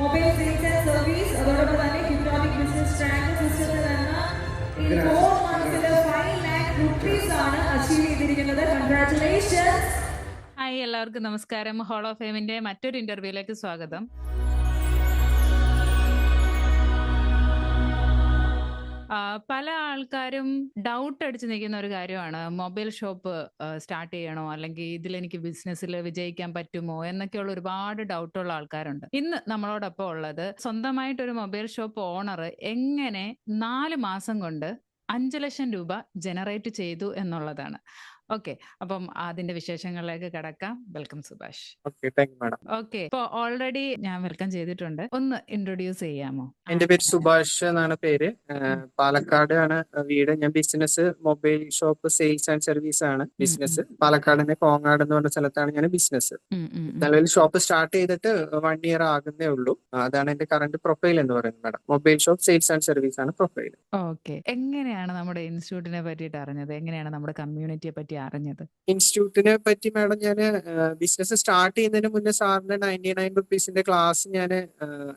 Mobile sales and service അതോടൊപ്പം തന്നെ hypnotic business track സിസ്റ്റത്തിൽ നിന്ന് ഇൻ ഫോർ മന്ത്സിൽ ഫൈവ് ലാക്ക് റുപ്പീസ് ആണ് അച്ചീവ് ചെയ്തിരിക്കുന്നത്. കൺഗ്രാറ്റുലേഷൻസ് ഹായ് എല്ലാവർക്കും നമസ്കാരം. ഹോൾ ഓഫ് ഫെയിമിന്റെ മറ്റൊരു ഇന്റർവ്യൂയിലേക്ക് സ്വാഗതം. പല ആൾക്കാരും ഡൗട്ട് അടിച്ചു നിൽക്കുന്ന ഒരു കാര്യമാണ്. മൊബൈൽ ഷോപ്പ് സ്റ്റാർട്ട് ചെയ്യണോ? അല്ലെങ്കിൽ ഇതിൽ എനിക്ക് ബിസിനസ്സിൽ വിജയിക്കാൻ പറ്റുമോ? എന്നൊക്കെയുള്ള ഒരുപാട് ഡൗട്ടുള്ള ആൾക്കാരുണ്ട്. ഇന്ന് നമ്മളോടൊപ്പം ഉള്ളത് സ്വന്തമായിട്ട് ഒരു മൊബൈൽ ഷോപ്പ് ഓണർ എങ്ങനെ നാല് മാസം കൊണ്ട് അഞ്ച് ലക്ഷം രൂപ ജനറേറ്റ് ചെയ്തു എന്നുള്ളതാണ്. ഓക്കെ. അപ്പം അതിന്റെ വിശേഷങ്ങളിലേക്ക് കടക്കാം. വെൽക്കം സുഭാഷ്. ഓക്കെ ഇപ്പൊ ഓൾറെഡി ഞാൻ വെൽക്കം ചെയ്തിട്ടുണ്ട്. ഒന്ന് ഇൻട്രൊഡ്യൂസ് ചെയ്യാമോ? എന്റെ പേര് സുഭാഷ് എന്നാണ് പേര്. പാലക്കാട് ആണ് വീട്. ഞാൻ business mobile shop sales and service ആണ് ബിസിനസ് പാലക്കാടിന്റെ കോങ്ങാട് എന്ന് പറഞ്ഞ സ്ഥലത്താണ് ഞാൻ ബിസിനസ്. നിലവിൽ ഷോപ്പ് സ്റ്റാർട്ട് ചെയ്തിട്ട് വൺ ഇയർ ആകുന്നേ ഉള്ളൂ. അതാണ് എന്റെ കറന്റ് പ്രൊഫൈൽ എന്ന് പറയുന്നത് madam. Mobile shop sales and service ആണ് പ്രൊഫൈൽ ഓക്കെ. എങ്ങനെയാണ് നമ്മുടെ ഇൻസ്റ്റിറ്റ്യൂട്ടിനെ പറ്റിയിട്ട് അറിഞ്ഞത്? എങ്ങനെയാണ് നമ്മുടെ കമ്മ്യൂണിറ്റിയെ പറ്റി അറിഞ്ഞത്. ഇൻസ്റ്റിറ്റ്യൂട്ടിനെ പറ്റി മാഡം ഞാൻ ബിസിനസ് സ്റ്റാർട്ട് ചെയ്യുന്നതിന് മുന്നേ സാറിന്റെ നയന്റി നയൻ റുപ്പീസിന്റെ ക്ലാസ് ഞാൻ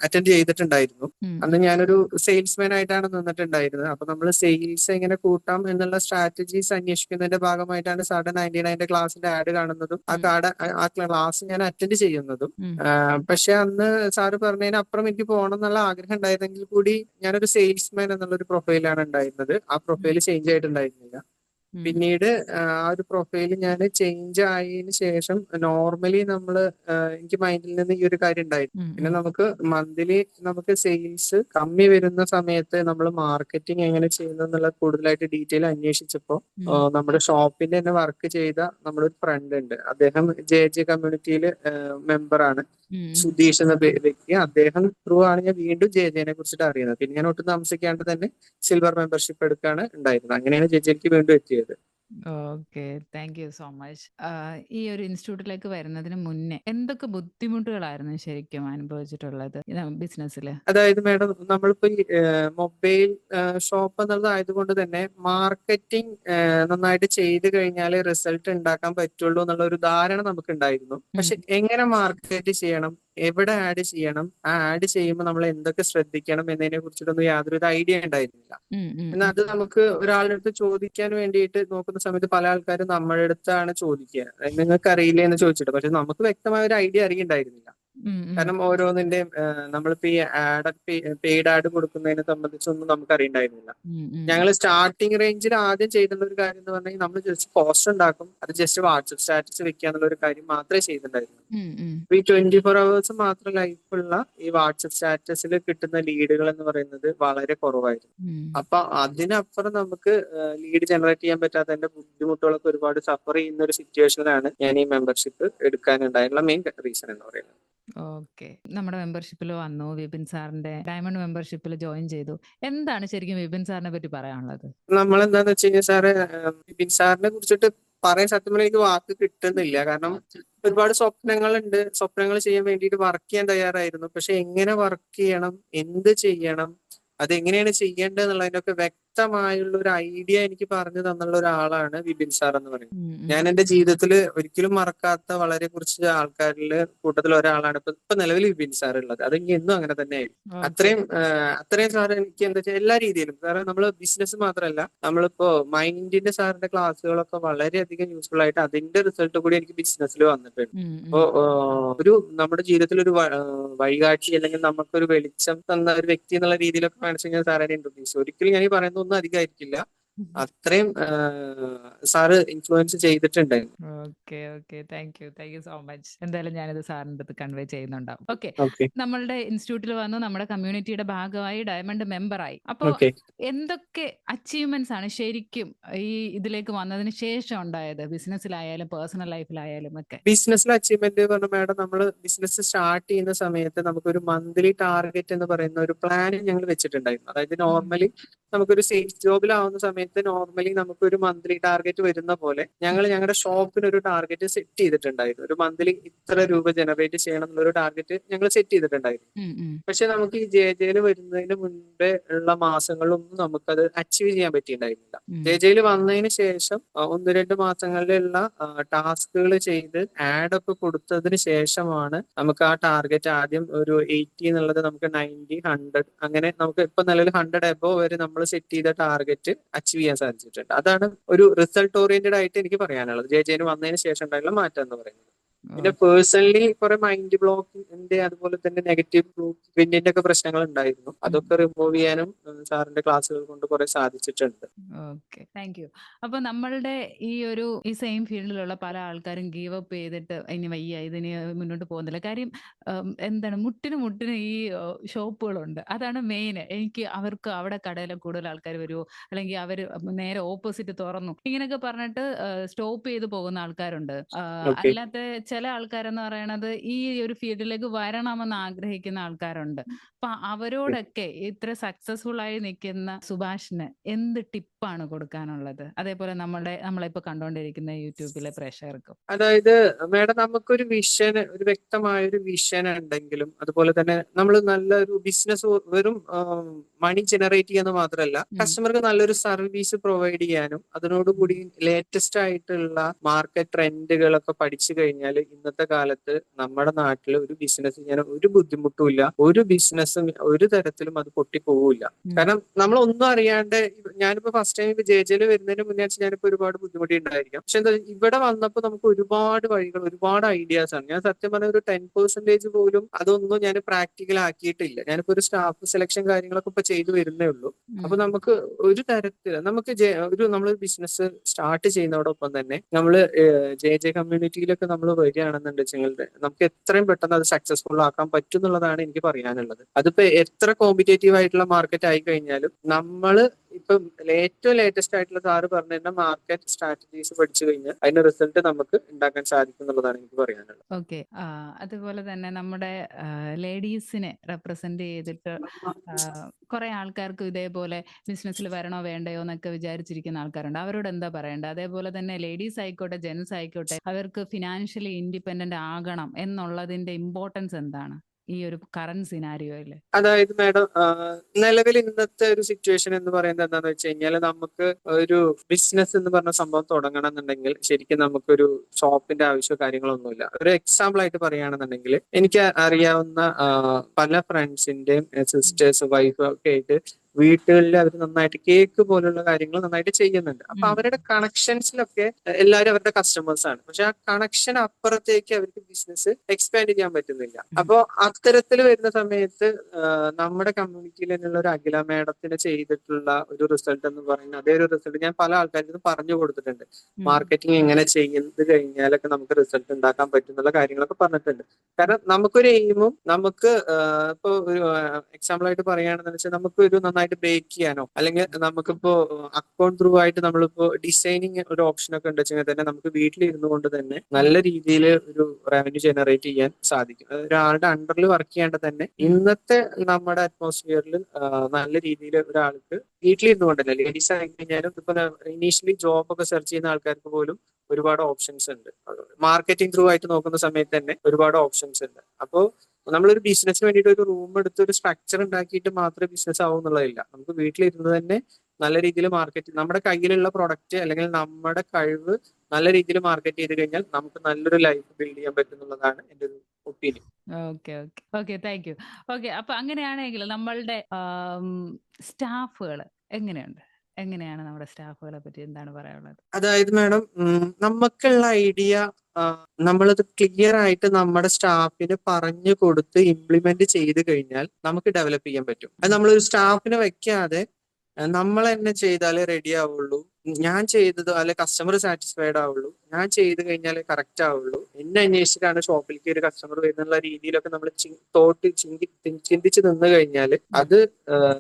അറ്റൻഡ് ചെയ്തിട്ടുണ്ടായിരുന്നു. അന്ന് ഞാനൊരു സെയിൽസ്മാൻ ആയിട്ടാണ് നിന്നിട്ടുണ്ടായിരുന്നത്. അപ്പൊ നമ്മൾ സെയിൽസ് എങ്ങനെ കൂട്ടാം എന്നുള്ള സ്ട്രാറ്റജീസ് അന്വേഷിക്കുന്നതിന്റെ ഭാഗമായിട്ടാണ് സാറിന്റെ നയന്റി നയന്റെ ക്ലാസിന്റെ ആഡ് കാണുന്നതും ആ കാർഡ് ആ ക്ലാസ് ഞാൻ അറ്റൻഡ് ചെയ്യുന്നതും. പക്ഷെ അന്ന് സാറ് പറഞ്ഞതിന് അപ്പുറം എനിക്ക് പോകണം എന്നുള്ള ആഗ്രഹം ഉണ്ടായിരുന്നെങ്കിൽ കൂടി ഞാനൊരു സെയിൽസ്മാൻ എന്നുള്ള ഒരു പ്രൊഫൈലാണ് ഉണ്ടായിരുന്നത്. ആ പ്രൊഫൈൽ ചേഞ്ച് ആയിട്ടുണ്ടായിരുന്നില്ല. പിന്നീട് ആ ഒരു പ്രൊഫൈൽ ഞാൻ ചേഞ്ച് ആയതിനു ശേഷം നോർമലി നമ്മൾ എനിക്ക് മൈൻഡിൽ നിന്ന് ഈ ഒരു കാര്യം ഉണ്ടായിരുന്നു. പിന്നെ നമുക്ക് മന്ത്ലി നമുക്ക് സെയിൽസ് കമ്മി വരുന്ന സമയത്ത് നമ്മൾ മാർക്കറ്റിംഗ് എങ്ങനെ ചെയ്യുന്നു എന്നുള്ള കൂടുതലായിട്ട് ഡീറ്റെയിൽ അന്വേഷിച്ചപ്പോൾ നമ്മുടെ ഷോപ്പിന്റെ തന്നെ വർക്ക് ചെയ്ത നമ്മുടെ ഒരു ഫ്രണ്ട് ഉണ്ട്. അദ്ദേഹം ജെ ജെ കമ്മ്യൂണിറ്റിയിൽ മെമ്പറാണ്. സുധീഷ് എന്ന വ്യക്തി അദ്ദേഹം ത്രൂ ആണ് ഞാൻ വീണ്ടും ജെ ജെനെ കുറിച്ചിട്ട് അറിയുന്നത്. പിന്നെ ഞാൻ ഒട്ടും താമസിക്കാണ്ട് തന്നെ സിൽവർ മെമ്പർഷിപ്പ് എടുക്കാണ് ഉണ്ടായിരുന്നത്. അങ്ങനെയാണ് ജെ ജെക്ക് വീണ്ടും എത്തിയത്. Okay thank you so much. ഈ ഒരു ഇൻസ്റ്റിറ്റ്യൂട്ടിലേക്ക് വരുന്നതിന് മുന്നേ എന്തൊക്കെ ബുദ്ധിമുട്ടുകളായിരുന്നു ശരിക്കും അനുഭവിച്ചിട്ടുള്ളത് ബിസിനസ്സിൽ അതായത് മാഡം നമ്മളിപ്പോ ഈ മൊബൈൽ ഷോപ്പ് എന്നുള്ളത് ആയതുകൊണ്ട് തന്നെ മാർക്കറ്റിംഗ് നന്നായിട്ട് ചെയ്ത് കഴിഞ്ഞാൽ റിസൾട്ട് ഉണ്ടാക്കാൻ പറ്റുള്ളൂ എന്നുള്ള ഒരു ധാരണ നമുക്ക് ഉണ്ടായിരുന്നു പക്ഷെ എങ്ങനെ മാർക്കറ്റ് ചെയ്യണം എവിടെ ആഡ് ചെയ്യണം ആ ആഡ് ചെയ്യുമ്പോൾ നമ്മൾ എന്തൊക്കെ ശ്രദ്ധിക്കണം എന്നതിനെ കുറിച്ചിട്ടൊന്നും യാതൊരു ഐഡിയ ഉണ്ടായിരുന്നില്ല. എന്നാൽ അത് നമുക്ക് ഒരാളുടെ അടുത്ത് ചോദിക്കാൻ വേണ്ടിയിട്ട് നോക്കുന്ന സമയത്ത് പല ആൾക്കാരും നമ്മളെ അടുത്താണ് ചോദിക്കുക. നിങ്ങൾക്ക് അറിയില്ലേ എന്ന് ചോദിച്ചിട്ട്. പക്ഷെ നമുക്ക് വ്യക്തമായ ഒരു ഐഡിയ അറിയണ്ടായിരുന്നില്ല. കാരണം ഓരോന്നിന്റെയും നമ്മളിപ്പോ ഈ ആഡ് പെയ്ഡ് ആഡ് കൊടുക്കുന്നതിനെ സംബന്ധിച്ചൊന്നും നമുക്ക് അറിയണ്ടായിരുന്നില്ല ഞങ്ങൾ സ്റ്റാർട്ടിങ് റേഞ്ചിൽ ആദ്യം ചെയ്തിട്ടുള്ള ഒരു കാര്യം എന്ന് പറഞ്ഞാൽ നമ്മൾ ജസ്റ്റ് പോസ്റ്റ് ഉണ്ടാക്കും. അത് ജസ്റ്റ് വാട്സപ്പ് സ്റ്റാറ്റസ് വെക്കുക എന്നുള്ള ഒരു കാര്യം മാത്രമേ ചെയ്തിട്ടുണ്ടായിരുന്നു ഈ ട്വന്റി ഫോർ അവേഴ്സ് മാത്രം ലൈഫുള്ള ഈ വാട്സപ്പ് സ്റ്റാറ്റസിൽ കിട്ടുന്ന ലീഡുകൾ എന്ന് പറയുന്നത് വളരെ കുറവായിരുന്നു. അപ്പൊ അതിനപ്പുറം നമുക്ക് ലീഡ് ജനറേറ്റ് ചെയ്യാൻ പറ്റാത്തതിന്റെ ബുദ്ധിമുട്ടുകളൊക്കെ ഒരുപാട് സഫർ ചെയ്യുന്ന ഒരു സിറ്റുവേഷനിലാണ് ഞാൻ ഈ മെമ്പർഷിപ്പ് എടുക്കാനുണ്ടായിട്ടുള്ള മെയിൻ റീസൺ എന്ന് പറയുന്നത്. ഓക്കെ. നമ്മുടെ മെമ്പർഷിപ്പിൽ വന്നു വിപിൻ സാറിന്റെ ഡയമണ്ട് മെമ്പർഷിപ്പിൽ ജോയിൻ ചെയ്തു. എന്താണ് ശരിക്കും വിപിൻ സാറിനെ പറ്റി പറയാനുള്ളത്? നമ്മൾ എന്താന്ന് വെച്ച് കഴിഞ്ഞാൽ സാറ് വിപിൻ സാറിനെ കുറിച്ചിട്ട് പറയാൻ സത്യം എനിക്ക് വാക്ക് കിട്ടുന്നില്ല. കാരണം ഒരുപാട് സ്വപ്നങ്ങളുണ്ട്. സ്വപ്നങ്ങൾ ചെയ്യാൻ വേണ്ടിയിട്ട് വർക്ക് ചെയ്യാൻ തയ്യാറായിരുന്നു. പക്ഷെ എങ്ങനെ വർക്ക് ചെയ്യണം? എന്ത് ചെയ്യണം? അതെങ്ങനെയാണ് ചെയ്യേണ്ടത് എന്നുള്ളതിനൊക്കെ വ്യക്തമായുള്ള ഒരു ഐഡിയ എനിക്ക് പറഞ്ഞു തന്നുള്ള ഒരാളാണ് വിപിൻ സാർ എന്ന് പറയുന്നത്. ഞാൻ എന്റെ ജീവിതത്തിൽ ഒരിക്കലും മറക്കാത്ത വളരെ കുറച്ച് ആൾക്കാരിൽ കൂട്ടത്തിൽ ഒരാളാണ് ഇപ്പൊ ഇപ്പൊ നിലവിൽ വിപിൻ സാർ ഉള്ളത്. അത് എന്നും അങ്ങനെ തന്നെ ആയിരിക്കും. അത്രയും അത്രയും സാർ എനിക്ക് എന്താ വെച്ചാൽ എല്ലാ രീതിയിലും കാരണം നമ്മൾ ബിസിനസ് മാത്രമല്ല നമ്മളിപ്പോ മൈൻഡിന്റെ സാറിന്റെ ക്ലാസ്സുകളൊക്കെ വളരെയധികം യൂസ്ഫുൾ ആയിട്ട് അതിന്റെ റിസൾട്ട് കൂടി എനിക്ക് ബിസിനസ്സിൽ വന്നിട്ടുണ്ട്. അപ്പോ ഒരു നമ്മുടെ ജീവിതത്തിൽ ഒരു വഴികാഴ്ച അല്ലെങ്കിൽ നമുക്കൊരു വെളിച്ചം തന്ന ഒരു വ്യക്തി എന്നുള്ള രീതിയിലൊക്കെ കാണിച്ചു കഴിഞ്ഞാൽ സാറേ ഇൻട്രൊഡ്യൂസ് ഒരിക്കലും ഞാൻ ഈ പറയുന്ന ഒന്നും അധികമായിരിക്കില്ല അത്രയും സാറ് ഇൻഫ്ലുവൻസ് ചെയ്തിട്ടുണ്ട് okay okay. Thank you thank you so much എന്തായാലും ഞാനിത് സാറിന്റെ അടുത്ത് കൺവേ ചെയ്യുന്നുണ്ടാവും. ഓക്കെ നമ്മളുടെ ഇൻസ്റ്റിറ്റ്യൂട്ടിൽ വന്ന് നമ്മുടെ കമ്മ്യൂണിറ്റിയുടെ ഭാഗമായി ഡയമണ്ട് മെമ്പറായി അപ്പോൾ അപ്പൊ എന്തൊക്കെ അച്ചീവ്മെന്റ്സ് ആണ് ശരിക്കും ഈ ഇതിലേക്ക് വന്നതിന് ശേഷം ഉണ്ടായത്? ബിസിനസ്സിലായാലും പേഴ്സണൽ ലൈഫിലായാലും ഒക്കെ. ബിസിനസ്സിൽ അച്ചീവ്മെന്റ് പറഞ്ഞ മാഡം നമ്മൾ ബിസിനസ് സ്റ്റാർട്ട് ചെയ്യുന്ന സമയത്ത് നമുക്കൊരു മന്ത്ലി ടാർഗറ്റ് എന്ന് പറയുന്ന ഒരു പ്ലാൻ ഞങ്ങൾ വെച്ചിട്ടുണ്ടായിരുന്നു. അതായത് നോർമലി നമുക്കൊരു സെയിൽസ് ജോബിലാവുന്ന സമയത്ത് സമയത്ത് നോർമലി നമുക്ക് ഒരു മന്ത്ലി ടാർഗറ്റ് വരുന്ന പോലെ ഞങ്ങൾ ഞങ്ങളുടെ ഷോപ്പിന് ഒരു ടാർഗറ്റ് സെറ്റ് ചെയ്തിട്ടുണ്ടായിരുന്നു ഒരു മന്ത്ലി ഇത്ര രൂപ ജനറേറ്റ് ചെയ്യണം എന്നൊരു ടാർഗറ്റ് ഞങ്ങൾ സെറ്റ് ചെയ്തിട്ടുണ്ടായിരുന്നു. പക്ഷെ നമുക്ക് ഈ ജെ ജെയിൽ വരുന്നതിന് മുൻപേ ഉള്ള മാസങ്ങളൊന്നും നമുക്കത് അച്ചീവ് ചെയ്യാൻ പറ്റിയിട്ടുണ്ടായിരുന്നില്ല. ജെ ജെയിൽ വന്നതിന് ശേഷം ഒന്ന് രണ്ട് മാസങ്ങളിലുള്ള ടാസ്കുകൾ ചെയ്ത് ആഡ് ഒക്കെ കൊടുത്തതിന് ശേഷമാണ് നമുക്ക് ആ ടാർഗറ്റ് ആദ്യം ഒരു എയ്റ്റി എന്നുള്ളത് നമുക്ക് നയന്റി ഹൺഡ്രഡ് അങ്ങനെ നമുക്ക് ഇപ്പൊ നിലവിൽ ഹൺഡ്രഡ് എബോ വരെ നമ്മൾ സെറ്റ് ചെയ്ത ടാർഗറ്റ് അച്ചീവ് ചെയ്യാൻ സാധിച്ചിട്ടുണ്ട്. അതാണ് ഒരു റിസൾട്ട് ഓറിയന്റഡ് ആയിട്ട് എനിക്ക് പറയാനുള്ളത്. ജെ ജെന് വന്നതിന് ശേഷം ഉണ്ടായുള്ള മാറ്റം എന്ന് പറയുന്നത്. പിന്നെ പേഴ്സണലി കുറെ മൈൻഡ് ബ്ലോക്കിന്റെ അതുപോലെ തന്നെ നെഗറ്റീവ് പ്രിന്റിന്റെ ഒക്കെ പ്രശ്നങ്ങൾ ഉണ്ടായിരുന്നു അതൊക്കെ റിമൂവ് ചെയ്യാനും സാറിന്റെ ക്ലാസ്സുകൾ കൊണ്ട് കുറെ സാധിച്ചിട്ടുണ്ട്. ഓക്കെ. Thank you. അപ്പൊ നമ്മളുടെ ഈ ഒരു ഈ സെയിം ഫീൽഡിലുള്ള പല ആൾക്കാരും ഗീവ് അപ്പ് ചെയ്തിട്ട് ഇനി വയ്യ ഇതിന് മുന്നോട്ട് പോകുന്നില്ല. കാര്യം എന്താണ് മുട്ടിന് മുട്ടിന് ഈ ഷോപ്പുകളുണ്ട്. അതാണ് മെയിൻ എനിക്ക് അവർക്ക് അവിടെ കടയിൽ കൂടുതൽ ആൾക്കാർ വരുമോ അല്ലെങ്കിൽ അവർ നേരെ ഓപ്പോസിറ്റ് തുറന്നു. ഇങ്ങനെയൊക്കെ പറഞ്ഞിട്ട് സ്റ്റോപ്പ് ചെയ്ത് പോകുന്ന ആൾക്കാരുണ്ട്. അല്ലാത്ത ചില ആൾക്കാരെന്ന് പറയണത് ഈ ഒരു ഫീൽഡിലേക്ക് വരണമെന്ന് ആഗ്രഹിക്കുന്ന ആൾക്കാരുണ്ട്. അപ്പൊ അവരോടൊക്കെ ഇത്ര സക്സസ്ഫുൾ ആയി നിൽക്കുന്ന സുഭാഷിന് എന്ത് ടിപ്പാണ് കൊടുക്കാനുള്ളത്? അതേപോലെ നമ്മുടെ നമ്മളിപ്പോ കണ്ടുകൊണ്ടിരിക്കുന്ന യൂട്യൂബിലെ പ്രേക്ഷകർക്കും. അതായത് മേഡം നമുക്കൊരു വിഷൻ ഒരു വ്യക്തമായ ഒരു വിഷൻ ഉണ്ടെങ്കിലും അതുപോലെ തന്നെ നമ്മൾ നല്ലൊരു ബിസിനസ് വെറും മണി ജനറേറ്റ് ചെയ്യാന്ന് മാത്രമല്ല കസ്റ്റമർക്ക് നല്ലൊരു സർവീസ് പ്രൊവൈഡ് ചെയ്യാനും അതിനോടുകൂടി ലേറ്റസ്റ്റ് ആയിട്ടുള്ള മാർക്കറ്റ് ട്രെൻഡുകളൊക്കെ പഠിച്ചു കഴിഞ്ഞാൽ ഇന്നത്തെ കാലത്ത് നമ്മുടെ നാട്ടിൽ ഒരു ബിസിനസ് ചെയ്യാൻ ഒരു ബുദ്ധിമുട്ടും ഇല്ല. ഒരു ബിസിനസ്സും ഒരു തരത്തിലും അത് പൊട്ടിപ്പോവില്ല. കാരണം നമ്മൾ ഒന്നും അറിയാണ്ട് ഞാനിപ്പോ ഫസ്റ്റ് ടൈം ഇപ്പൊ ജെ ജെയിൽ വരുന്നതിന് മുന്നേ ഞാനിപ്പോ ഒരുപാട് ബുദ്ധിമുട്ടി ഉണ്ടായിരിക്കാം പക്ഷെ എന്താ ഇവിടെ വന്നപ്പോ നമുക്ക് ഒരുപാട് വഴികൾ ഒരുപാട് ഐഡിയാസ് ആണ്. ഞാൻ സത്യം പറഞ്ഞ ഒരു ടെൻ പെർസെന്റേജ് പോലും അതൊന്നും ഞാൻ പ്രാക്ടിക്കൽ ആക്കിയിട്ടില്ല. ഞാനിപ്പോ ഒരു സ്റ്റാഫ് സെലക്ഷൻ കാര്യങ്ങളൊക്കെ ഇപ്പൊ ചെയ്തു വരുന്നേ ഉള്ളൂ. അപ്പൊ നമുക്ക് ഒരു തരത്തിൽ നമുക്ക് ഒരു നമ്മൾ ബിസിനസ് സ്റ്റാർട്ട് ചെയ്യുന്നതോടൊപ്പം തന്നെ നമ്മൾ ജെ ജെ കമ്മ്യൂണിറ്റിയിലൊക്കെ നമ്മൾ വരികയാണെന്നുണ്ടെങ്കിൽ നമുക്ക് എത്രയും പെട്ടെന്ന് അത് സക്സസ്ഫുൾ ആക്കാൻ പറ്റും എന്നുള്ളതാണ് എനിക്ക് പറയാനുള്ളത്. അതിപ്പോ എത്ര കോമ്പറ്റേറ്റീവ് ആയിട്ടുള്ള മാർക്കറ്റ് ആയി കഴിഞ്ഞാലും നമ്മൾ ഇപ്പം ഏറ്റവും ലേറ്റസ്റ്റ് ആയിട്ടുള്ള സാറ് പറഞ്ഞ മാർക്കറ്റ് സ്ട്രാറ്റജീസ് പഠിച്ചു കഴിഞ്ഞാൽ അതിന്റെ റിസൾട്ട് നമുക്ക് ഉണ്ടാക്കാൻ സാധിക്കും എന്നുള്ളതാണ് എനിക്ക് പറയാനുള്ളത്. ഓക്കെ അതുപോലെ തന്നെ നമ്മുടെ ലേഡീസിനെ റെപ്രസെന്റ് ചെയ്തിട്ട് കുറെ ആൾക്കാർക്ക് ഇതേപോലെ ബിസിനസ്സിൽ വരണോ വേണ്ടയോ എന്നൊക്കെ വിചാരിച്ചിരിക്കുന്ന ആൾക്കാരുണ്ട്. അവരോട് എന്താ പറയേണ്ടത്? അതേപോലെ തന്നെ ലേഡീസ് ആയിക്കോട്ടെ ജെൻസ് ആയിക്കോട്ടെ അവർക്ക് ഫിനാൻഷ്യലി ഇൻഡിപെൻഡന്റ് ആകണം എന്നുള്ളതിന്റെ ഇമ്പോർട്ടൻസ് എന്താണ്? ഈ ഒരു കറന്റ് സിനാരിയോയിൽ അതായത് മാഡം നിലവിൽ ഇന്നത്തെ ഒരു സിറ്റുവേഷൻ എന്ന് പറയുന്നത് എന്താണെന്ന് വെച്ച് കഴിഞ്ഞാൽ നമുക്ക് ഒരു ബിസിനസ് എന്ന് പറഞ്ഞ സംഭവം തുടങ്ങണം എന്നുണ്ടെങ്കിൽ ശരിക്കും നമുക്കൊരു ഷോപ്പിന്റെ ആവശ്യമോ കാര്യങ്ങളൊന്നുമില്ല ഒരു എക്സാമ്പിൾ ആയിട്ട് പറയുകയാണെന്നുണ്ടെങ്കിൽ എനിക്ക് അറിയാവുന്ന പല ഫ്രണ്ട്സിന്റെയും സിസ്റ്റേഴ്സ് വൈഫ് ഒക്കെ ആയിട്ട് വീട്ടുകളിൽ അവർ നന്നായിട്ട് കേക്ക് പോലുള്ള കാര്യങ്ങൾ നന്നായിട്ട് ചെയ്യുന്നുണ്ട്. അപ്പൊ. അവരുടെ കണക്ഷൻസിലൊക്കെ എല്ലാവരും അവരുടെ കസ്റ്റമേഴ്സ് ആണ്. പക്ഷെ ആ കണക്ഷൻ അപ്പുറത്തേക്ക് അവർക്ക് ബിസിനസ് എക്സ്പാൻഡ് ചെയ്യാൻ പറ്റുന്നില്ല. അപ്പോ അത്തരത്തിൽ വരുന്ന സമയത്ത് നമ്മുടെ കമ്മ്യൂണിറ്റിയിൽ തന്നെയുള്ള ഒരു അഖില മേഡത്തിന് ചെയ്തിട്ടുള്ള ഒരു റിസൾട്ട് എന്ന് പറയുന്നത് അതേ ഒരു റിസൾട്ട് ഞാൻ പല ആൾക്കാർക്കും പറഞ്ഞു കൊടുത്തിട്ടുണ്ട്. മാർക്കറ്റിംഗ് എങ്ങനെ ചെയ്ത് കഴിഞ്ഞാലൊക്കെ നമുക്ക് റിസൾട്ട് ഉണ്ടാക്കാൻ പറ്റും എന്നുള്ള കാര്യങ്ങളൊക്കെ പറഞ്ഞിട്ടുണ്ട്. കാരണം നമുക്കൊരു എയിമും നമുക്ക് ഇപ്പൊ ഒരു എക്സാമ്പിൾ ആയിട്ട് പറയുകയാണെന്ന് വെച്ചാൽ നമുക്ക് ഒരു നന്നായിട്ട് ബേക്ക് ചെയ്യാനോ അല്ലെങ്കിൽ നമുക്കിപ്പോ അക്കൗണ്ട് ത്രൂ ആയിട്ട് നമ്മളിപ്പോ ഡിസൈനിങ് ഒരു ഓപ്ഷൻ ഒക്കെ ഉണ്ട് വെച്ചാൽ തന്നെ നമുക്ക് വീട്ടിലിരുന്നു കൊണ്ട് തന്നെ നല്ല രീതിയിൽ ഒരു റവന്യൂ ജനറേറ്റ് ചെയ്യാൻ സാധിക്കും. ഒരാളുടെ അണ്ടറിൽ വർക്ക് ചെയ്യേണ്ട തന്നെ ഇന്നത്തെ നമ്മുടെ അറ്റ്മോസ്ഫിയറിൽ നല്ല രീതിയിൽ ഒരാൾക്ക് വീട്ടിലിരുന്നു കൊണ്ടല്ല ലേഡീസ് ആയി കഴിഞ്ഞാലും ഇപ്പൊ ഇനീഷ്യലി ജോബ് ഒക്കെ സെർച്ച് ചെയ്യുന്ന ആൾക്കാർക്ക് പോലും ഒരുപാട് ഓപ്ഷൻസ് ഉണ്ട്. മാർക്കറ്റിംഗ് ത്രൂ ആയിട്ട് നോക്കുന്ന സമയത്ത് തന്നെ ഒരുപാട് ഓപ്ഷൻസ് ഉണ്ട്. അപ്പോ നമ്മളൊരു ബിസിനസ്സിന് വേണ്ടിയിട്ട് ഒരു റൂം എടുത്ത് ഒരു സ്ട്രക്ചർ ഉണ്ടാക്കിയിട്ട് മാത്രമേ ബിസിനസ് ആവും എന്നുള്ളതില്ല. നമുക്ക് വീട്ടിലിരുന്ന് തന്നെ നല്ല രീതിയിൽ മാർക്കറ്റ് നമ്മുടെ കയ്യിലുള്ള പ്രൊഡക്റ്റ് അല്ലെങ്കിൽ നമ്മുടെ കഴിവ് നല്ല രീതിയിൽ മാർക്കറ്റ് ചെയ്ത് കഴിഞ്ഞാൽ നമുക്ക് നല്ലൊരു ലൈഫ് ബിൽഡ് ചെയ്യാൻ പറ്റുന്നുള്ളതാണ് എന്റെ ഒരു opinion okay okay okay thank you okay അപ്പൊ അങ്ങനെയാണെങ്കിൽ നമ്മളുടെ സ്റ്റാഫുകൾ എങ്ങനെയുണ്ട്? എങ്ങനെയാണ് നമ്മുടെ സ്റ്റാഫുകളെ പറ്റി എന്താണ് പറയാനുള്ളത്? അതായത് മാഡം നമുക്കുള്ള ഐഡിയ നമ്മളത് ക്ലിയർ ആയിട്ട് നമ്മുടെ സ്റ്റാഫിന് പറഞ്ഞു കൊടുത്ത് ഇംപ്ലിമെന്റ് ചെയ്ത് കഴിഞ്ഞാൽ നമുക്ക് ഡെവലപ്പ് ചെയ്യാൻ പറ്റും. അത് നമ്മളൊരു സ്റ്റാഫിനെ വെക്കാതെ നമ്മൾ തന്നെ ചെയ്താലേ റെഡി ആവുള്ളൂ. ഞാൻ ചെയ്തത് അല്ലെ കസ്റ്റമർ സാറ്റിസ്ഫൈഡ് ആവുള്ളൂ. ഞാൻ ചെയ്ത് കഴിഞ്ഞാൽ കറക്റ്റ് ആവുള്ളൂ. എന്നെ അന്വേഷിച്ചിട്ടാണ് ഷോപ്പിലേക്ക് ഒരു കസ്റ്റമർ വരുന്നുള്ള രീതിയിലൊക്കെ നമ്മൾ തോട്ട് ചിന്തി ചിന്തിച്ച് നിന്ന് കഴിഞ്ഞാൽ അത്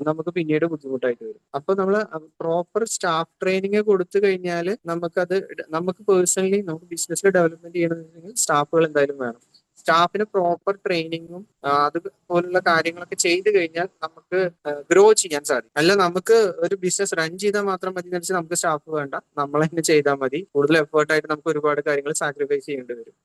നമുക്ക് പിന്നീട് ബുദ്ധിമുട്ടായിട്ട് വരും. അപ്പൊ നമ്മൾ പ്രോപ്പർ സ്റ്റാഫ് ട്രെയിനിങ് കൊടുത്തു കഴിഞ്ഞാൽ നമുക്കത് നമുക്ക് പേഴ്സണലി നമുക്ക് ബിസിനസ് ഡെവലപ്മെന്റ് ചെയ്യണമെന്നുണ്ടെങ്കിൽ സ്റ്റാഫുകൾ എന്തായാലും വേണം. സ്റ്റാഫിന് പ്രോപ്പർ ട്രെയിനിങ്ങും അതുപോലുള്ള കാര്യങ്ങളൊക്കെ ചെയ്തു കഴിഞ്ഞാൽ നമുക്ക് ഗ്രോ ചെയ്യാൻ സാധിക്കും. അല്ല നമുക്ക് ഒരു ബിസിനസ് റൺ ചെയ്താൽ മാത്രം മതി എന്ന് വെച്ചാൽ നമുക്ക് സ്റ്റാഫ് വേണ്ട. നമ്മൾ തന്നെ ചെയ്താൽ മതി. കൂടുതൽ എഫേർട്ടായിട്ട് നമുക്ക് ഒരുപാട് കാര്യങ്ങൾ സാക്രിഫൈസ് ചെയ്യേണ്ടി വരും.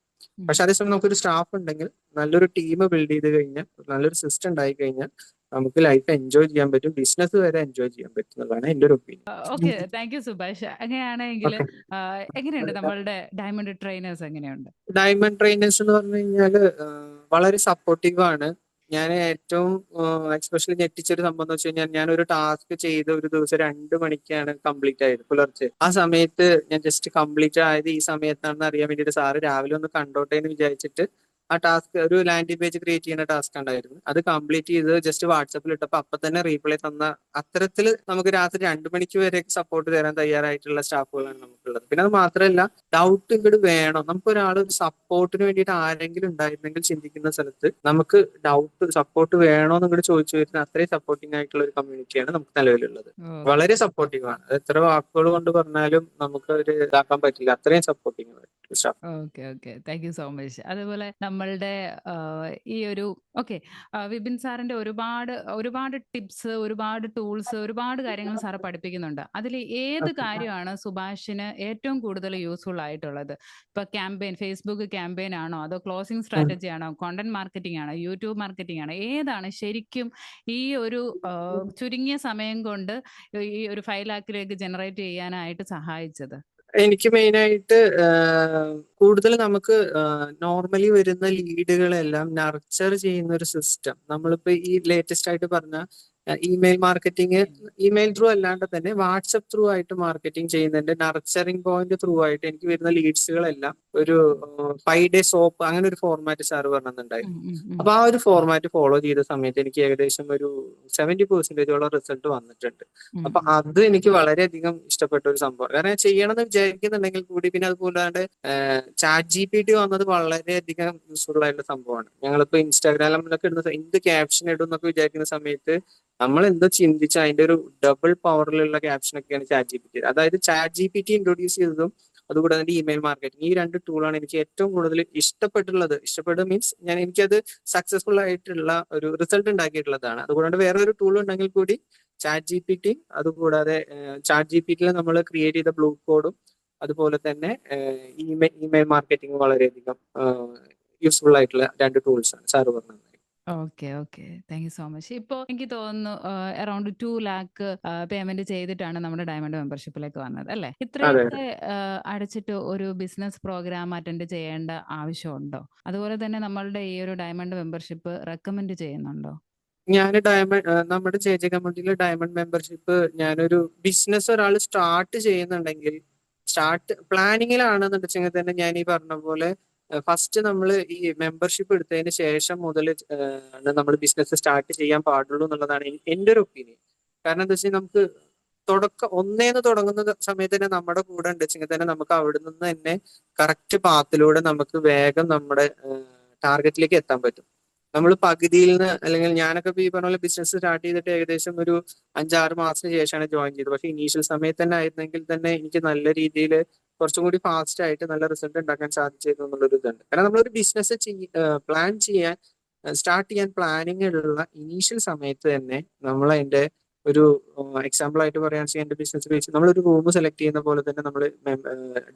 പക്ഷെ അതേസമയം നമുക്കൊരു സ്റ്റാഫ് ഉണ്ടെങ്കിൽ നല്ലൊരു ടീം ബിൽഡ് ചെയ്ത് കഴിഞ്ഞാൽ നല്ലൊരു സിസ്റ്റം ഉണ്ടായി കഴിഞ്ഞാൽ നമുക്ക് ലൈഫ് എൻജോയ് ചെയ്യാൻ പറ്റും. ബിസിനസ് വരെ എൻജോയ് ചെയ്യാൻ പറ്റും എന്നുള്ളതാണ് എന്റെ ഒരു opinion okay thank you Subhash. അങ്ങനെയാണെങ്കിൽ എങ്ങനെയുണ്ട് നമ്മളുടെ ഡയമണ്ട് ട്രെയിനേഴ്സ് എങ്ങനെയുണ്ട്? ഡയമണ്ട് ട്രെയിനേഴ്സ് എന്ന് പറഞ്ഞു കഴിഞ്ഞാൽ വളരെ സപ്പോർട്ടീവ് ആണ്. ഞാൻ ഏറ്റവും എക്സ്പെഷ്യലി ഞെട്ടിച്ചൊരു സംഭവം എന്ന് വെച്ച് കഴിഞ്ഞാൽ ഞാൻ ഒരു ടാസ്ക് ചെയ്ത് ഒരു ദിവസം രണ്ട് മണിക്കാണ് കംപ്ലീറ്റ് ആയത് പുലർച്ചെ. ആ സമയത്ത് ഞാൻ ജസ്റ്റ് കംപ്ലീറ്റ് ആയത് ഈ സമയത്താണെന്ന് അറിയാൻ വേണ്ടിയിട്ട് സാറ് രാവിലെ ഒന്ന് കണ്ടോട്ടെ എന്ന് വിചാരിച്ചിട്ട് ആ ടാസ്ക് ഒരു ലാൻഡിംഗ് പേജ് ക്രിയേറ്റ് ചെയ്യുന്ന ടാസ്ക് ഉണ്ടായിരുന്നു. അത് കംപ്ലീറ്റ് ചെയ്ത് ജസ്റ്റ് വാട്സപ്പിൽ ഇട്ടപ്പോൾ അപ്പൊ തന്നെ റീപ്ലൈ തന്ന അത്തരത്തിൽ നമുക്ക് രാത്രി രണ്ടു മണിക്ക് വരെ സപ്പോർട്ട് തരാൻ തയ്യാറായിട്ടുള്ള സ്റ്റാഫുകളാണ് നമുക്കുള്ളത്. പിന്നെ അത് മാത്രമല്ല ഡൗട്ട് ഇങ്ങോട്ട് വേണം. നമുക്ക് ഒരാൾ ഒരു സപ്പോർട്ടിന് വേണ്ടിയിട്ട് ആരെങ്കിലും ഉണ്ടായിരുന്നെങ്കിൽ ചിന്തിക്കുന്ന സ്ഥലത്ത് നമുക്ക് ഡൗട്ട് സപ്പോർട്ട് വേണോന്ന് ഇങ്ങോട്ട് ചോദിച്ചു വരുന്ന അത്രയും സപ്പോർട്ടിംഗ് ആയിട്ടുള്ള ഒരു കമ്മ്യൂണിറ്റിയാണ് നമുക്ക് നിലവിലുള്ളത്. വളരെ സപ്പോർട്ടീവ് ആണ്. എത്ര വാക്കുകൾ കൊണ്ട് പറഞ്ഞാലും നമുക്ക് ഒരു ഇതാക്കാൻ പറ്റില്ല. അത്രയും supporting okay okay. Thank you so much. അതുപോലെ നമ്മളുടെ ഈ ഒരു ഓക്കെ വിപിൻ സാറിന്റെ ഒരുപാട് ഒരുപാട് ടിപ്സ് ഒരുപാട് ടൂൾസ് ഒരുപാട് കാര്യങ്ങൾ സാറ് പഠിപ്പിക്കുന്നുണ്ട്. അതിൽ ഏത് കാര്യമാണ് സുഭാഷിന് ഏറ്റവും കൂടുതൽ യൂസ്ഫുൾ ആയിട്ടുള്ളത്? ഇപ്പൊ ക്യാമ്പയിൻ ഫേസ്ബുക്ക് ക്യാമ്പയിൻ ആണോ? അതോ ക്ലോസിംഗ് സ്ട്രാറ്റജി ആണോ? കോണ്ടന്റ് മാർക്കറ്റിംഗ് ആണോ? യൂട്യൂബ് മാർക്കറ്റിംഗ് ആണോ? ഏതാണ് ശരിക്കും ഈ ഒരു ചുരുങ്ങിയ സമയം കൊണ്ട് ഈ ഒരു ഫൈവ് ലാക്കിലേക്ക് ജനറേറ്റ് ചെയ്യാനായിട്ട് സഹായിച്ചത്? എനിക്ക് മെയിനായിട്ട് കൂടുതൽ നമുക്ക് നോർമലി വരുന്ന ലീഡുകളെല്ലാം നർച്ചർ ചെയ്യുന്ന ഒരു സിസ്റ്റം നമ്മളിപ്പോ ഈ ലേറ്റസ്റ്റ് ആയിട്ട് പറഞ്ഞ ഇമെയിൽ മാർക്കറ്റിംഗ് ഇമെയിൽ ത്രൂ അല്ലാണ്ട് തന്നെ വാട്സപ്പ് ത്രൂ ആയിട്ട് മാർക്കറ്റിംഗ് ചെയ്യുന്നുണ്ട്. നർച്ചറിങ് പോയിന്റ് ത്രൂ ആയിട്ട് എനിക്ക് വരുന്ന ലീഡ്സുകളെല്ലാം ഒരു ഫൈവ് ഡേ സോപ്പ് അങ്ങനെ ഒരു ഫോർമാറ്റ് സാറ് പറഞ്ഞിട്ടുണ്ടായിരുന്നു. അപ്പൊ ആ ഒരു ഫോർമാറ്റ് ഫോളോ ചെയ്ത സമയത്ത് എനിക്ക് ഏകദേശം ഒരു സെവന്റി പെർസെന്റേജോളം റിസൾട്ട് വന്നിട്ടുണ്ട്. അപ്പൊ അത് എനിക്ക് വളരെയധികം ഇഷ്ടപ്പെട്ട ഒരു സംഭവം. കാരണം ചെയ്യണമെന്ന് വിചാരിക്കുന്നുണ്ടെങ്കിൽ കൂടി പിന്നെ അതുപോലെ കൂടാണ്ട് ചാറ്റ് ജി പി ടി വന്നത് വളരെയധികം യൂസ്ഫുൾ ആയിട്ടുള്ള സംഭവമാണ്. ഞങ്ങളിപ്പോ ഇൻസ്റ്റാഗ്രാമിലൊക്കെ ഇടുന്ന എന്ത് ക്യാപ്ഷൻ ഇടും എന്നൊക്കെ വിചാരിക്കുന്ന സമയത്ത് നമ്മൾ എന്തോ ചിന്തിച്ച അതിന്റെ ഒരു ഡബിൾ പവറിലുള്ള ക്യാപ്ഷൻ ഒക്കെയാണ് ചാറ്റ് ജി പി ടി അതായത് chat G P T introduce ചെയ്തതും അതുകൂടാതെ അതിന്റെ ഇമെയിൽ മാർക്കറ്റിംഗ് ഈ രണ്ട് ടൂളാണ് എനിക്ക് ഏറ്റവും കൂടുതൽ ഇഷ്ടപ്പെട്ടുള്ളത് ഇഷ്ടപ്പെട്ടത് മീൻസ് ഞാൻ എനിക്കത് സക്സസ്ഫുൾ ആയിട്ടുള്ള ഒരു റിസൾട്ട് ഉണ്ടാക്കിയിട്ടുള്ളതാണ്. അതുകൂടാണ്ട് വേറെ ഒരു ടൂൾ ഉണ്ടെങ്കിൽ കൂടി ചാറ്റ് ജി പി ടി അതുകൂടാതെ ചാറ്റ് ജി പി ടിയിൽ നമ്മൾ ക്രിയേറ്റ് ചെയ്ത ബ്ലൂ കോഡും അതുപോലെ തന്നെ ഇമെയിൽ ഇമെയിൽ മാർക്കറ്റിംഗ് വളരെയധികം യൂസ്ഫുൾ ആയിട്ടുള്ള രണ്ട് ടൂൾസ് ആണ്. സാറ് പറഞ്ഞത്. Okay okay. Thank you so much. ഇപ്പോൾ എനിക്ക് തോന്നുന്നു അറൌണ്ട് ടു ലാക്ക് പേയ്മെന്റ് ചെയ്തിട്ടാണ് നമ്മുടെ ഡയമണ്ട് മെമ്പർഷിപ്പിലേക്ക് വന്നത് അല്ലേ? ഇത്രയൊക്കെ ആ, അടച്ചിട്ട് ഒരു ബിസിനസ് പ്രോഗ്രാം അറ്റൻഡ് ചെയ്യേണ്ട ആവശ്യമുണ്ടോ? അതുപോലെ തന്നെ നമ്മളുടെ ഈ ഒരു ഡയമണ്ട് മെമ്പർഷിപ്പ് റെക്കമെൻഡ് ചെയ്യുന്നുണ്ടോ? ഞാൻ ഡയമണ്ട് നമ്മുടെ ചേച്ചി കമ്മ്യൂണിറ്റിയിലെ ഡയമണ്ട് മെമ്പർഷിപ്പ് ഞാനൊരു ബിസിനസ് ഒരാൾ സ്റ്റാർട്ട് ചെയ്യുന്നുണ്ടെങ്കിൽ സ്റ്റാർട്ട് പ്ലാനിങ്ങിലാണെന്നുണ്ടെങ്കിൽ തന്നെ ഞാൻ ഈ പറഞ്ഞ പോലെ ഫസ്റ്റ് നമ്മൾ ഈ മെമ്പർഷിപ്പ് എടുത്തതിന് ശേഷം മുതൽ നമ്മൾ ബിസിനസ് സ്റ്റാർട്ട് ചെയ്യാൻ പാടുള്ളൂ എന്നുള്ളതാണ് എന്റെ ഒരു ഒപ്പീനിയൻ. കാരണം എന്താ വെച്ചാൽ നമുക്ക് തുടക്കം ഒന്നേന്ന് തുടങ്ങുന്ന സമയത്ത് തന്നെ നമ്മുടെ കൂടെ ഉണ്ടെച്ചെങ്കിൽ തന്നെ നമുക്ക് അവിടെ നിന്ന് തന്നെ കറക്റ്റ് പാത്തിലൂടെ നമുക്ക് വേഗം നമ്മുടെ ടാർഗറ്റിലേക്ക് എത്താൻ പറ്റും. നമ്മൾ പകുതിയിൽ നിന്ന് അല്ലെങ്കിൽ ഞാനൊക്കെ ഈ പറഞ്ഞ പോലെ ബിസിനസ് സ്റ്റാർട്ട് ചെയ്തിട്ട് ഏകദേശം ഒരു അഞ്ചാറ് മാസത്തിന് ശേഷമാണ് ജോയിൻ ചെയ്തത്. പക്ഷെ ഇനീഷ്യൽ സമയത്ത് തന്നെ ആയിരുന്നെങ്കിൽ തന്നെ എനിക്ക് നല്ല രീതിയിൽ കുറച്ചും കൂടി ഫാസ്റ്റ് ആയിട്ട് നല്ല റിസൾട്ട് ഉണ്ടാക്കാൻ സാധിച്ചിരുന്നു എന്നുള്ളൊരു ഇതുണ്ട്. കാരണം നമ്മളൊരു ബിസിനസ് പ്ലാൻ ചെയ്യാൻ സ്റ്റാർട്ട് ചെയ്യാൻ പ്ലാനിങ് ഉള്ള ഇനീഷ്യൽ സമയത്ത് തന്നെ നമ്മൾ അതിന്റെ ഒരു എക്സാമ്പിൾ ആയിട്ട് പറയുകയാണെന്ന് എന്റെ ബിസിനസ് വെച്ച് നമ്മളൊരു റൂം സെലക്ട് ചെയ്യുന്ന പോലെ തന്നെ നമ്മൾ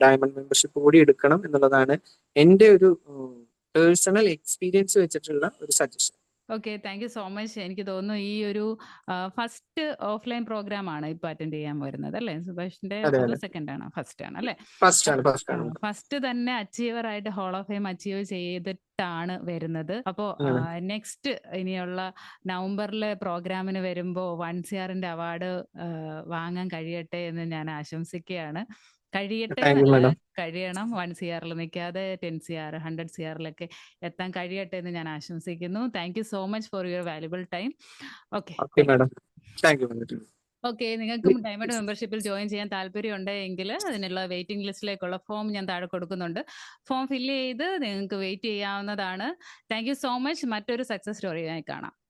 ഡയമണ്ട് മെമ്പർഷിപ്പ് കൂടി എടുക്കണം എന്നുള്ളതാണ് എന്റെ ഒരു പേഴ്സണൽ എക്സ്പീരിയൻസ് വെച്ചിട്ടുള്ള ഒരു suggestion okay thank you so much. എനിക്ക് തോന്നുന്നു ഈ ഒരു ഫസ്റ്റ് ഓഫ്ലൈൻ പ്രോഗ്രാം ആണ് ഇപ്പൊ അറ്റൻഡ് ചെയ്യാൻ വരുന്നത് അല്ലെ? സുഭാഷിന്റെ. സെക്കൻഡ് ആണ് ഫസ്റ്റ് ആണ് അല്ലെ? ഫസ്റ്റ് തന്നെ അച്ചീവർ ആയിട്ട് ഹോൾ ഓഫ് ഫെയിം അച്ചീവ് ചെയ്തിട്ടാണ് വരുന്നത്. അപ്പോ നെക്സ്റ്റ് ഇനിയുള്ള നവംബറിലെ പ്രോഗ്രാമിന് വരുമ്പോ വൺ സിആറിന്റെ അവാർഡ് വാങ്ങാൻ കഴിയട്ടെ എന്ന് ഞാൻ ആശംസിക്കുകയാണ്. കഴിയട്ടെ. കഴിയണം. വൺ സി ആറിൽ നിൽക്കാതെ ten C R hundred C ആറിലൊക്കെ എത്താൻ കഴിയട്ടെ എന്ന് ഞാൻ ആശംസിക്കുന്നു. Thank you so much for your valuable time okay okay നിങ്ങൾക്കും ഡയമണ്ട് മെമ്പർഷിപ്പിൽ ജോയിൻ ചെയ്യാൻ താല്പര്യമുണ്ട് എങ്കിൽ അതിനുള്ള വെയിറ്റിംഗ് ലിസ്റ്റിലേക്കുള്ള ഫോം ഞാൻ താഴെ കൊടുക്കുന്നുണ്ട്. ഫോം ഫില്ല് ചെയ്ത് നിങ്ങൾക്ക് വെയിറ്റ് ചെയ്യാവുന്നതാണ്. താങ്ക് യു സോ മച്ച് മറ്റൊരു സക്സസ് സ്റ്റോറിയായി കാണാം.